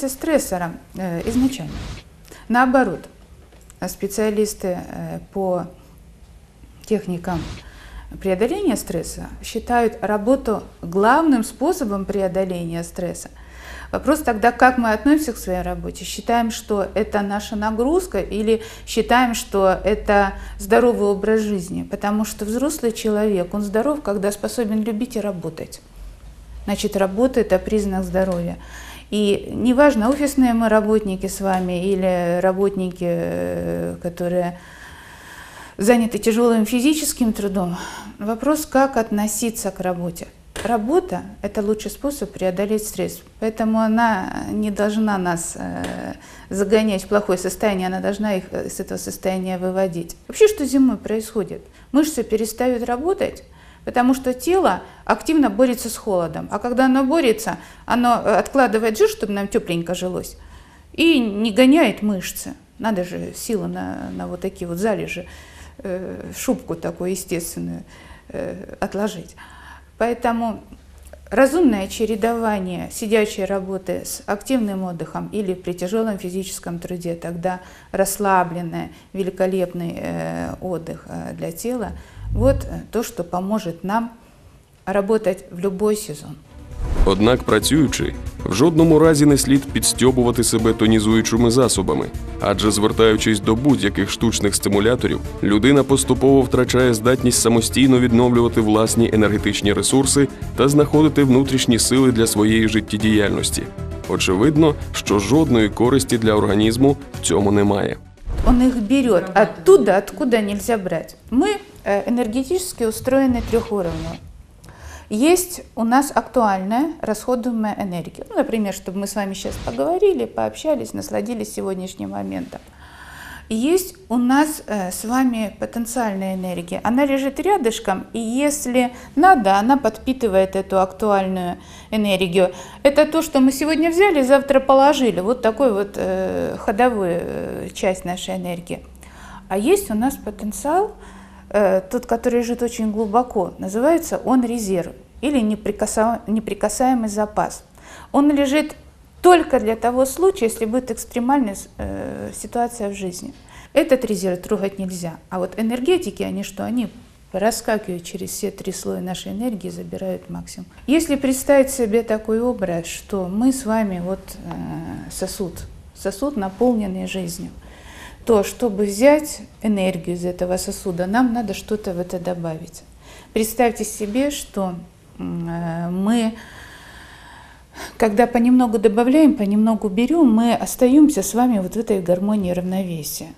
является стрессором э, изначально. Наоборот, специалисты э, по техникам преодоления стресса считают работу главным способом преодоления стресса. Вопрос тогда, как мы относимся к своей работе. Считаем, что это наша нагрузка или считаем, что это здоровый образ жизни. Потому что взрослый человек, он здоров, когда способен любить и работать. Значит, работа – это признак здоровья. И неважно, офисные мы работники с вами или работники, э, которые заняты тяжелым физическим трудом, вопрос, как относиться к работе. Работа – это лучший способ преодолеть стресс, поэтому она не должна нас э, загонять в плохое состояние, она должна их э, с этого состояния выводить. Вообще, что зимой происходит? Мышцы перестают работать, потому что тело активно борется с холодом, а когда оно борется, оно откладывает жир, чтобы нам тепленько жилось, и не гоняет мышцы. Надо же силу на, на вот такие вот залежи, э, шубку такую естественную э, отложить. Поэтому разумное чередование сидячей работы с активным отдыхом или при тяжелом физическом труде, тогда расслабленный, великолепный э, отдых э, для тела, вот то, что поможет нам работать в любой сезон. Однак, працюючи, в жодному разі не слід підстьобувати себе тонізуючими засобами, адже звертаючись до будь-яких штучних стимуляторів, людина поступово втрачає здатність самостійно відновлювати власні енергетичні ресурси та знаходити внутрішні сили для своєї життєдіяльності. Очевидно, що жодної користі для організму в цьому немає. Он их берет оттуда, откуда нельзя брать. Мы э, энергетически устроены трехуровнево. Есть у нас актуальная расходуемая энергия. Ну, например, чтобы мы с вами сейчас поговорили, пообщались, насладились сегодняшним моментом. Есть у нас э, с вами потенциальная энергия. Она лежит рядышком, и если надо, она подпитывает эту актуальную энергию. Это то, что мы сегодня взяли, завтра положили. Вот такой вот э, ходовую э, часть нашей энергии. А есть у нас потенциал, э, тот, который лежит очень глубоко, называется он резерв или неприкаса- неприкасаемый запас. Он лежит только для того случая, если будет экстремальная э, ситуация в жизни. Этот резерв трогать нельзя. А вот энергетики, они что? Они проскакивают через все три слоя нашей энергии, забирают максимум. Если представить себе такой образ, что мы с вами вот э, сосуд, сосуд, наполненный жизнью, то чтобы взять энергию из этого сосуда, нам надо что-то в это добавить. Представьте себе, что э, мы когда понемногу добавляем, понемногу берем, мы остаемся с вами вот в этой гармонии равновесия.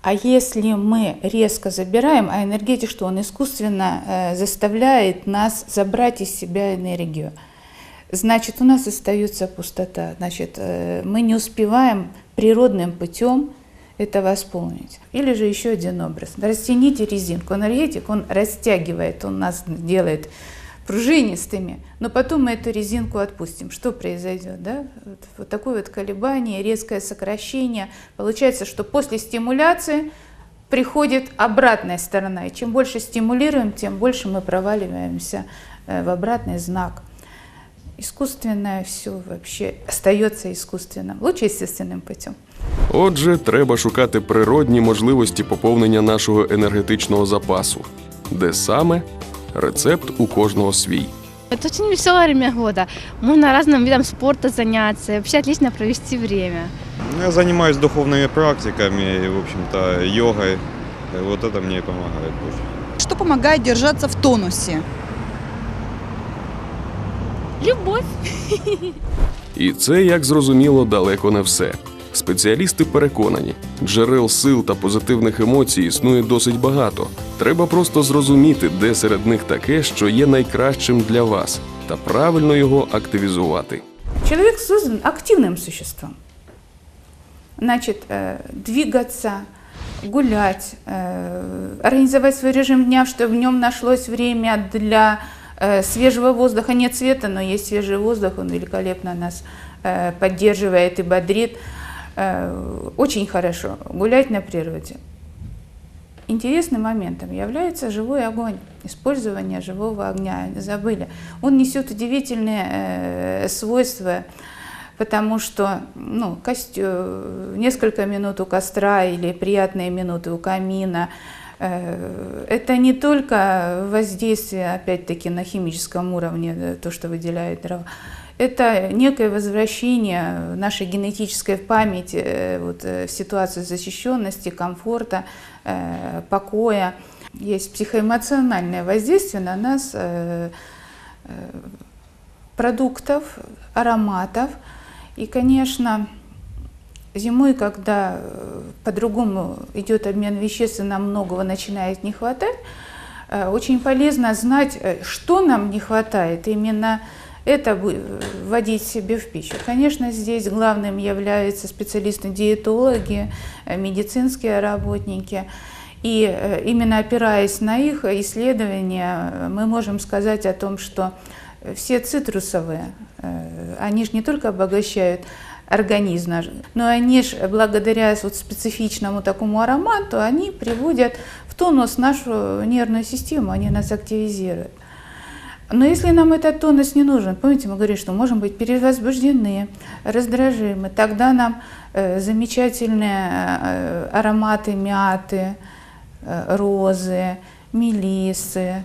А если мы резко забираем, а энергетик что? Он искусственно э, заставляет нас забрать из себя энергию. Значит, у нас остается пустота. Значит, э, мы не успеваем природным путем это восполнить. Или же еще один образ. Растяните резинку. Энергетик, он растягивает, он нас делает пружинистыми, но потом мы эту резинку отпустим. Что произойдет? Да? Вот, вот такое вот колебание, резкое сокращение. Получается, что после стимуляции приходит обратная сторона. И чем больше стимулируем, тем больше мы проваливаемся э, в обратный знак. Искусственное все вообще остается искусственным. Лучше естественным путем. Отже, треба шукати природні можливості поповнення нашого енергетичного запасу. Де саме рецепт у кожного свій. Это очень веселое время года. Можно разным видом спорта заняться, вообще отлично провести время. Ну, Я занимаюсь духовными практиками, и, в общем-то, йогой. И вот это мне и помогает больше. Что помогает держаться в тонусе? Любовь. І це, як зрозуміло, далеко не все. Спеціалісти переконані, джерел сил та позитивних емоцій існує досить багато. Треба просто зрозуміти, де серед них таке, що є найкращим для вас, та правильно його активізувати. Человек создан активным существом. Значит, э, двигаться, гулять, э, организовать свой режим дня, чтобы в нем нашлось время для э, свежего воздуха. Нет света, но есть свежий воздух, он великолепно нас э, поддерживает и бодрит. Э, Очень хорошо гулять на природе. Интересным моментом является живой огонь, использование живого огня. Не Забыли. Он несет удивительные э, свойства потому что ну, костё- несколько минут у костра или приятные минуты у камина э, это не только воздействие, опять-таки, на химическом уровне, да, то, что выделяет дрова, это некое возвращение нашей генетической памяти э, вот, э, в ситуацию защищенности, комфорта, э, покоя. Есть психоэмоциональное воздействие на нас э, э, продуктов, ароматов. И, конечно, зимой, когда э, по-другому идет обмен веществ и нам многого начинает не хватать, э, очень полезно знать, э, что нам не хватает, именно это вводить себе в пищу. Конечно, здесь главным являются специалисты-диетологи, медицинские работники. И именно опираясь на их исследования, мы можем сказать о том, что все цитрусовые, они же не только обогащают организм наш, но они же благодаря вот специфичному такому аромату, они приводят в тонус нашу нервную систему, они нас активизируют. Но если нам этот тонус не нужен, помните, мы говорили, что можем быть перевозбуждены, раздражимы, тогда нам э, замечательные э, ароматы мяты, э, розы, мелисы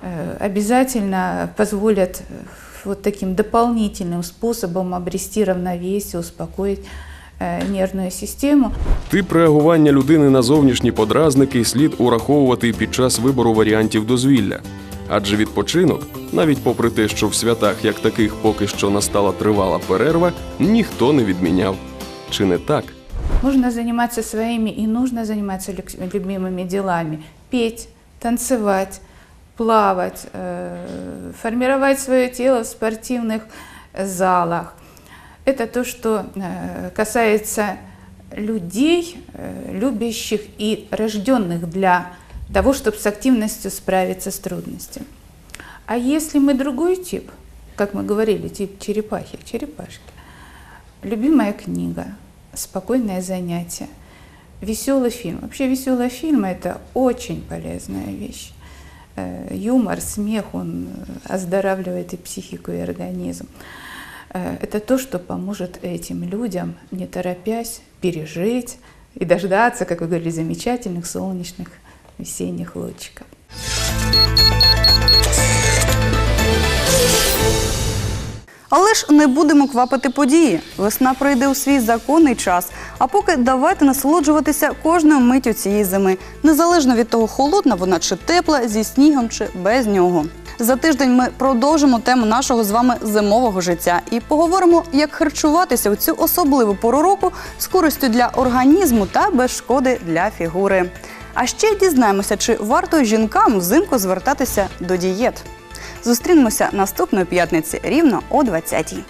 э, обязательно позволят вот таким дополнительным способом обрести равновесие, успокоить э, нервную систему. Тип реагування людини на зовнішні подразники слід ураховувати під час вибору варіантів дозвілля. Адже відпочинок, навіть попри те, що в святах як таких поки що настала тривала перерва, ніхто не відміняв. Чи не так? Можно заниматься своими и нужно заниматься люк- любимыми делами. Петь, танцевать, Плавать, э, формировать свое тело в спортивных залах. Это то, что э, касается людей, э, любящих и рожденных для того, чтобы с активностью справиться с трудностями. А если мы другой тип, как мы говорили, тип черепахи, черепашки, любимая книга, спокойное занятие, веселый фильм. Вообще веселый фильм – это очень полезная вещь. Э, Юмор, смех, он э, оздоравливает и психику, и организм. Э, Это то, что поможет этим людям, не торопясь, пережить и дождаться, как вы говорили, замечательных солнечных весенних лучиков. Але ж не будемо квапити події. Весна прийде у свій законний час. А поки давайте насолоджуватися кожною миттю цієї зими, незалежно від того, холодна вона чи тепла, зі снігом чи без нього. За тиждень ми продовжимо тему нашого з вами зимового життя і поговоримо, як харчуватися у цю особливу пору року з користю для організму та без шкоди для фігури. А ще дізнаємося, чи варто жінкам взимку звертатися до дієт. Зустрінемося наступної п'ятниці рівно о 20-й.